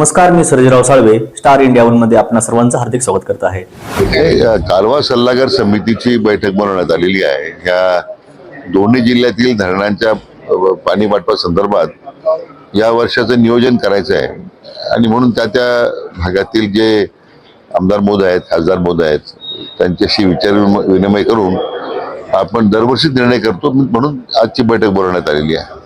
नमस्कार मी Sarjerao Salve star India वनमध्ये आपणा सर्वांचं हार्दिक स्वागत करत आहे. कालवा सल्लागार समितीची बैठक बनवण्यात आलेली आहे. ह्या दोन्ही जिल्ह्यातील धरणांच्या पाणी वाटपा संदर्भात या वर्षाचं नियोजन करायचं आहे. आणि म्हणून त्या त्या भागातील जे आमदार मोद आहेत खासदार मोद आहेत त्यांच्याशी विचार विम- विनिमय करून आपण दरवर्षी निर्णय करतो म्हणून आजची बैठक बोलवण्यात आलेली आहे.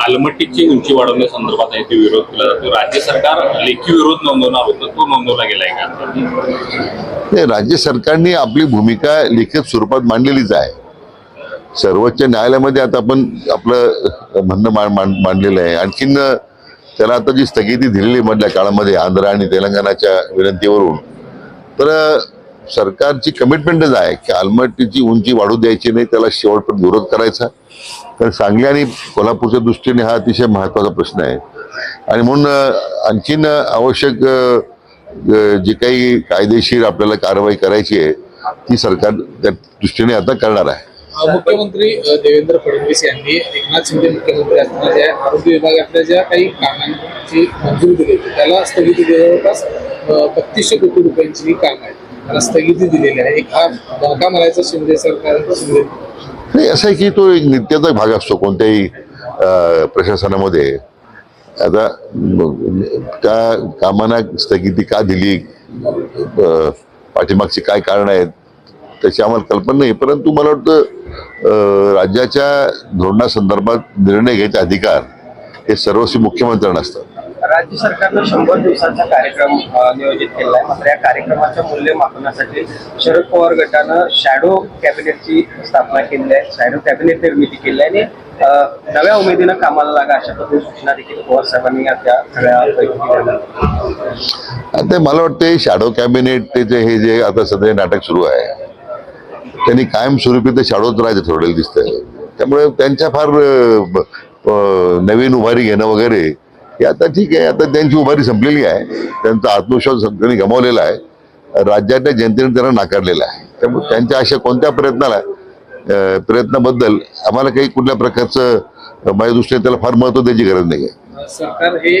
आलमट्टीची उंची वाढवण्यासंदर्भात आहे ते विरोध केला जातो. राज्य सरकार लेखी विरोध नोंदवणार होतं तो नोंदवला गेलाय का? राज्य सरकारने आपली भूमिका लिखित स्वरूपात मांडलेलीच आहे. सर्वोच्च न्यायालयामध्ये आता आपण आपलं म्हणणं मांड- मांडलेलं आहे. आणखीन त्याला आता जी स्थगिती दिलेली मधल्या काळामध्ये आंध्र आणि तेलंगणाच्या विनंतीवरून तर सरकारची कमिटमेंटच आहे की आलमट्टीची उंची वाढू द्यायची नाही त्याला शेवटपर्यंत विरोध करायचा. तर सांगली आणि कोल्हापूरच्या दृष्टीने हा अतिशय महत्त्वाचा प्रश्न आहे. आणि म्हणून आणखीन आवश्यक अं, जी काही कायदेशीर आपल्याला कारवाई करायची आहे ती सरकार त्या दृष्टीने आता करणार आहे. मुख्यमंत्री देवेंद्र फडणवीस यांनी एकनाथ शिंदे मुख्यमंत्री असताना ज्या आरोग्य विभागातल्या ज्या काही कामांची मंजुरी दिली होती त्याला स्थगिती जवळपास बत्तीसशे कोटी रुपयांची ही काम आहे त्याला स्थगिती दिलेली आहे. एक हा धोका मारायचा शिंदे सरकार शिंदे नाही असं आहे की तो एक नित्याचा भाग असतो कोणत्याही प्रशासनामध्ये. आता म- त्या कामांना स्थगिती का दिली? पाठीमागची काय कारण आहेत? त्याची आम्हाला कल्पना नाही परंतु मला वाटतं राज्याच्या धोरणासंदर्भात निर्णय घ्यायचे अधिकार हे सर्वस्वी मुख्यमंत्र्यांना असतात. राज्य सरकारनं शंभर दिवसांचा कार्यक्रम नियोजित केला आहे. मात्र या कार्यक्रमाच्या मूल्यमापनासाठी शरद पवार गटानं शॅडो कॅबिनेटची स्थापना केली आहे. शॅडो कॅबिनेट निर्मिती केली आहे. आणि नव्या उमेदीनं कामाला लागा अशा पद्धतीने सूचना देखील पवार साहेबांनी या त्या सगळ्या बैठकीत मला वाटतं शॅडो कॅबिनेटचे हे जे आता सध्या नाटक सुरू आहे त्यांनी कायमस्वरूपी ते शाडोच राहायचं ठरवलेलं दिसतंय. त्यामुळे त्यांच्या फार नवीन उभारी घेणं वगैरे हे आता ठीक आहे आता त्यांची उभारी संपलेली आहे. त्यांचा आत्मविश्वास त्यांनी गमावलेला आहे. राज्याच्या जनतेने त्यांना नाकारलेला आहे. त्यामुळे त्यांच्या अशा कोणत्या प्रयत्नाला प्रयत्नाबद्दल आम्हाला काही कुठल्या प्रकारचं माझ्या दृष्टीने त्याला फार महत्त्व द्यायची गरज नाही आहे. सरकार हे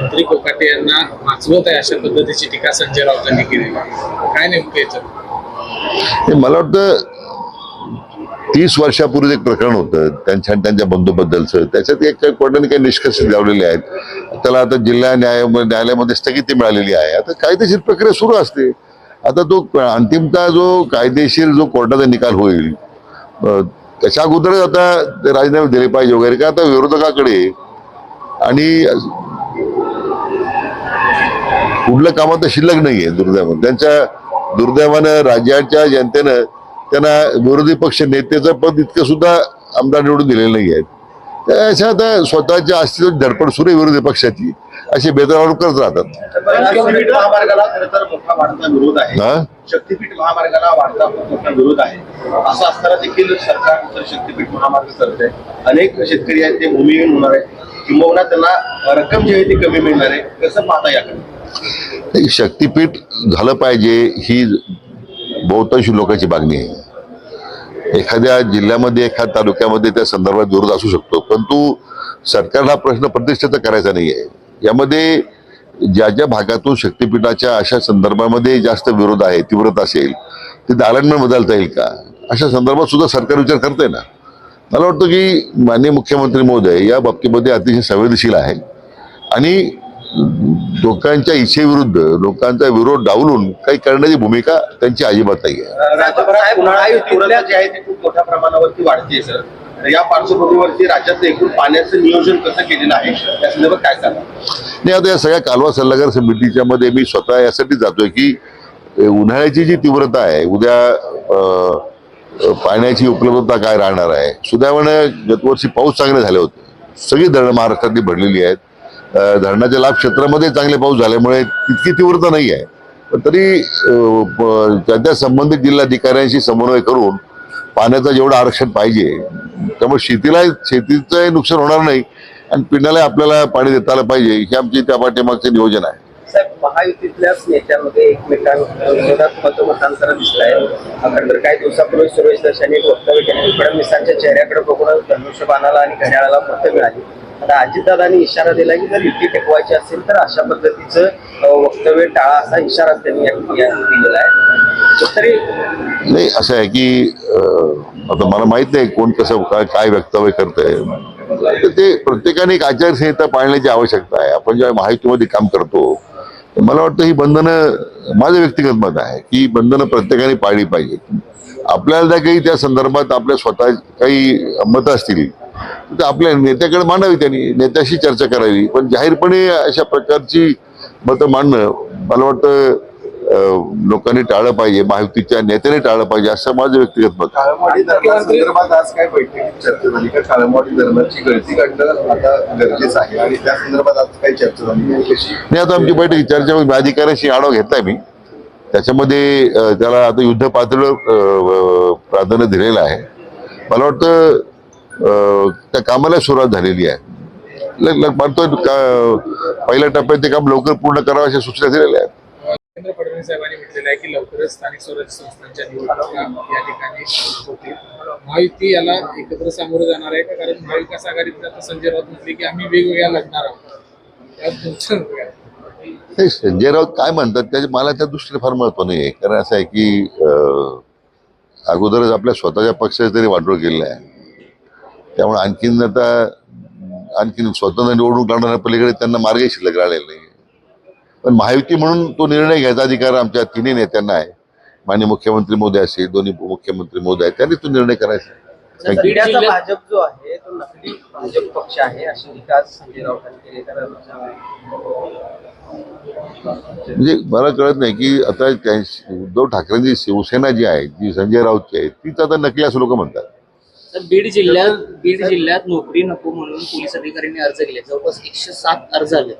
मंत्री कोकाटे यांना वाचवत आहे अशा पद्धतीची टीका संजय राऊतांनी केलेली आहे काय नेमकं मला वाटतं तीस वर्षापूर्वी एक प्रकरण होतं. त्यांच्या आणि त्यांच्या बंधूबद्दलचं. त्याच्यात एक काही कोर्टाने काही निष्कर्ष लावलेले आहेत. त्याला आता जिल्हा न्याय न्यायालयामध्ये स्थगिती मिळालेली आहे. आता कायदेशीर प्रक्रिया सुरू असते. आता तो अंतिमता जो कायदेशीर जो कोर्टाचा निकाल होईल त्याच्या अगोदरच आता ते राजीनामे दिले पाहिजे वगैरे. का आता विरोधकाकडे आणि कुठलं काम आता शिल्लक आहे दुर्दैवानं. त्यांच्या दुर्दैवानं राज्याच्या जनतेनं त्यांना विरोधी पक्ष नेत्याचं पद इतकं सुद्धा आमदार निवडून दिलेलं नाही आहेत अशा आता स्वतःच्या अस्तित्वाची धडपड सुरू आहे विरोधी पक्षाची. असे बेतरावर करत राहतात. शक्तीपीठ महामार्गाला खरं तर मोठा वाढता विरोध आहे. शक्तीपीठ महामार्गाला वाढता खूप मोठा विरोध आहे. असं असताना देखील सरकार तर शक्तीपीठ महामार्ग करत आहे अनेक शेतकरी आहेत ते भूमिहीन होणार किंबहुना त्यांना रक्कम जी आहे ती कमी मिळणार आहे. कसं पाहता याकडे? नाही, शक्तीपीठ झालं पाहिजे ही बहुतांश लोकांची मागणी आहे. एखाद्या जिल्ह्यामध्ये एखाद्या तालुक्यामध्ये त्या संदर्भात विरोध असू शकतो. परंतु सरकारला प्रश्न प्रतिष्ठित करायचा नाही आहे यामध्ये ज्या ज्या भागातून शक्तीपीठाच्या अशा संदर्भामध्ये जास्त विरोध आहे तीव्रता असेल तिथे अलाइनमेंट बदलता येईल का? अशा संदर्भात सुद्धा सरकार विचार करते ना. मला वाटतं की माननीय मुख्यमंत्री महोदय या बाबतीमध्ये अतिशय संवेदनशील आहे. आणि लोकांच्या इच्छेविरुद्ध लोकांचा विरोध डावलून काही करण्याची भूमिका त्यांची अजिबात नाही आहे खूप मोठ्या प्रमाणावरती वाढते सर. या पार्श्वभूमीवरती राज्याचं एकूण पाण्याचं नियोजन कसं केलेलं आहे? या संदर्भात काय सांगा नाही आता या सगळ्या कालवा सल्लागार समितीच्या मध्ये मी स्वतः यासाठी जातोय की उन्हाळ्याची जी तीव्रता आहे उद्या पाण्याची उपलब्धता काय राहणार आहे? सुदैवानं गतवर्षी पाऊस चांगले झाले होते. सगळी धरणं महाराष्ट्रातली भरलेली आहेत. धरणाच्या लाभ क्षेत्रामध्ये चांगले पाऊस झाल्यामुळे तितकी तीव्रता नाही आहे. पण तरी त्या संबंधित जिल्हाधिकाऱ्यांशी समन्वय करून पाण्याचं जेवढं आरक्षण पाहिजे त्यामुळे शेतीला शेतीचं नुकसान होणार नाही आणि पिण्याला आपल्याला पाणी देता आलं पाहिजे हे आमची त्या पाठीमागचे नियोजन आहे. महायुतीतल्याच नेत्यामध्ये एकमेकांविरोधात मतमतांतर दिसत आहे खरं काही दिवसापूर्वी सुरेश दर्शनी एक वक्तव्य केले. फडणवीसांच्या चेहऱ्याकडे बघून धनुष्यबाणाला आणि घड्याळाला मतं मिळाली. आता अजितदादांनी इशारा दिला की जर युती टेकवायची असेल तर अशा पद्धतीचं वक्तव्य टाळा असा इशारा त्यांनी या दिलेला आहे. तरी नाही असं आहे की आता मला माहीत नाही कोण कसं काय काय वक्तव्य करतंय. तर ते प्रत्येकाने एक आचारसंहिता पाळण्याची आवश्यकता आहे. आपण जेव्हा माहितीमध्ये काम करतो मला वाटतं ही बंधनं माझं व्यक्तिगत मत आहे की बंधनं प्रत्येकाने पाळली पाहिजेत. आपल्याला काही त्या संदर्भात आपल्या स्वतः काही मतं असतील तर आपल्या नेत्याकडे मांडावी त्यांनी नेत्याशी चर्चा करावी. पण जाहीरपणे अशा प्रकारची मतं मांडणं मला वाटतं लोकांनी टाळलं पाहिजे महायुतीच्या नेत्याने टाळलं पाहिजे असं माझं व्यक्तिगत मत नाही आता आमची बैठक चर्चा. अधिकाऱ्याशी आढावा घेतलाय मी. त्याच्यामध्ये त्याला आता युद्ध पातळीवर प्राधान्य दिलेलं आहे. मला वाटतं त्या कामाला सुरुवात झालेली आहे. ल- म्हणतोय का- पहिल्या टप्प्यात ते काम लवकर पूर्ण करावं अशा सूचना दिलेल्या आहेत. देवेंद्र फडणवीस साहेबांनी म्हटलेलं आहे की लवकरच स्थानिक स्वराज्य संस्थांच्या निवडणुका या ठिकाणी होतील. महायुती याला एकत्र सामोरं जाणार आहे का? कारण महाविकास आघाडीत आता संजय राऊत म्हटले की आम्ही वेगवेगळ्या लढणार आहोत. त्यात तुमचं नाही संजय राऊत काय म्हणतात त्याचे मला त्या दृष्टीने फार महत्त्व नाही आहे कारण असं आहे की अगोदरच आपल्या स्वतःच्या पक्षाचे तरी वाटोळ केलेलं आहे. त्यामुळे आणखीन आता आणखीन स्वतंत्र निवडणूक लढण्याच्या पलीकडे त्यांना मार्गही शिल्लक राहिलेला नाही पण महायुती म्हणून तो निर्णय घ्यायचा अधिकार आमच्या तिन्ही नेत्यांना आहे. माननीय मुख्यमंत्री मोदी असेल दोन्ही उपमुख्यमंत्री मोदी आहेत त्यांनी तो निर्णय करायचा. भाजप जो आहे तो नकली भाजप पक्ष आहे अशी आज संजय राऊतांनी केली तर म्हणजे मला कळत नाही की आता त्या- उद्धव ठाकरेंची शिवसेना जी आहे जी संजय राऊतची आहे तीच आता नकली असं लोक म्हणतात. बीड जिल्ह्यात बीड जिल्ह्यात नोकरी नको म्हणून पोलीस अधिकाऱ्यांनी अर्ज केले. जवळपास एकशे सात अर्ज आले.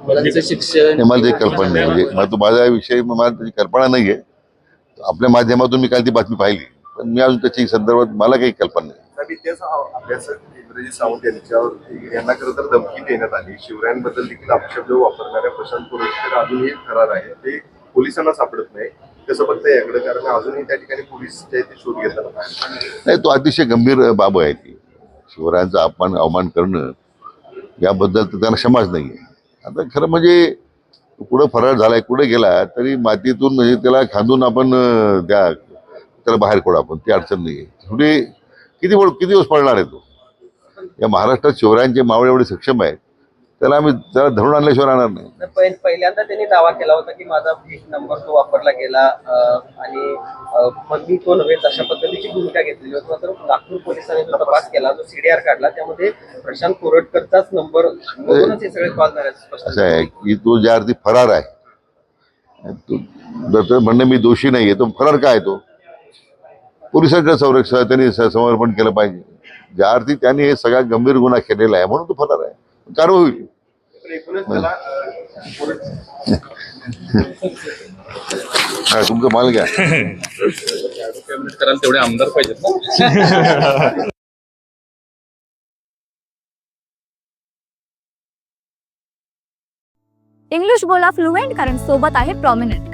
मुलांचं शिक्षण हे मला त्याची कल्पना नाही. म्हणजे मला तो माझा विषय मला त्याची कल्पना नाही आहे आपल्या माध्यमातून मी काल ती बातमी पाहिली. पण मी अजून त्याची संदर्भात मला काही कल्पना नाही. साहेब, इतिहास अभ्यासक सावंत यांच्यावर यांना खरं तर धमकी देण्यात आली. शिवरायांबद्दल देखील अपशब्द वापरणाऱ्या प्रशांत पुरस्कार अजूनही फरार आहे. ते पोलिसांना सापडत नाही. कसं बघता याकडे? कारण अजूनही त्या ठिकाणी पोलीस जे ते शोध घेतात नाही तो अतिशय गंभीर बाब आहे ती. शिवरायांचा अपमान अवमान करणं याबद्दल तर त्यांना क्षमाच नाही आहे. आता खरं म्हणजे कुठं फरार झालाय कुठे गेला तरी मातीतून म्हणजे त्याला खांदून आपण त्या त्याला बाहेर काढू आपण. ती अडचण नाही आहे. थोडी किती वेळ किती दिवस पडणार आहे तो? या महाराष्ट्रात शिवरायांचे मावळे एवढे सक्षम आहेत त्याला आम्ही त्याला धरून आणल्याशिवाय राहणार नाही. पहिल्यांदा त्यांनी दावा केला होता की माझा भीक नंबर तो वापरला गेला आणि मग मी तो नव्हे अशा पद्धतीची भूमिका घेतलेली होती. मात्र नागपूर पोलिसांनी जो तपास केला जो सीडीआर काढला त्यामध्ये प्रशांत कोरटकरचाच नंबर हे सगळे कॉल झाले स्पष्ट असं आहे की तो ज्या अर्थी फरार आहे तो म्हणणं मी दोषी नाही आहे तो फरार काय तो? पोलिसांच्या संरक्षण त्यांनी समर्पण केलं पाहिजे. ज्या अर्थी त्यांनी हे सगळा गंभीर गुन्हा केलेला आहे म्हणून तो फरार आहे. कारवाई होईल. तुमचं माल घ्या. तेवढे आमदार पाहिजेत इंग्लिश बोला फ्लुएंट कारण सोबत आहे प्रॉमिनंट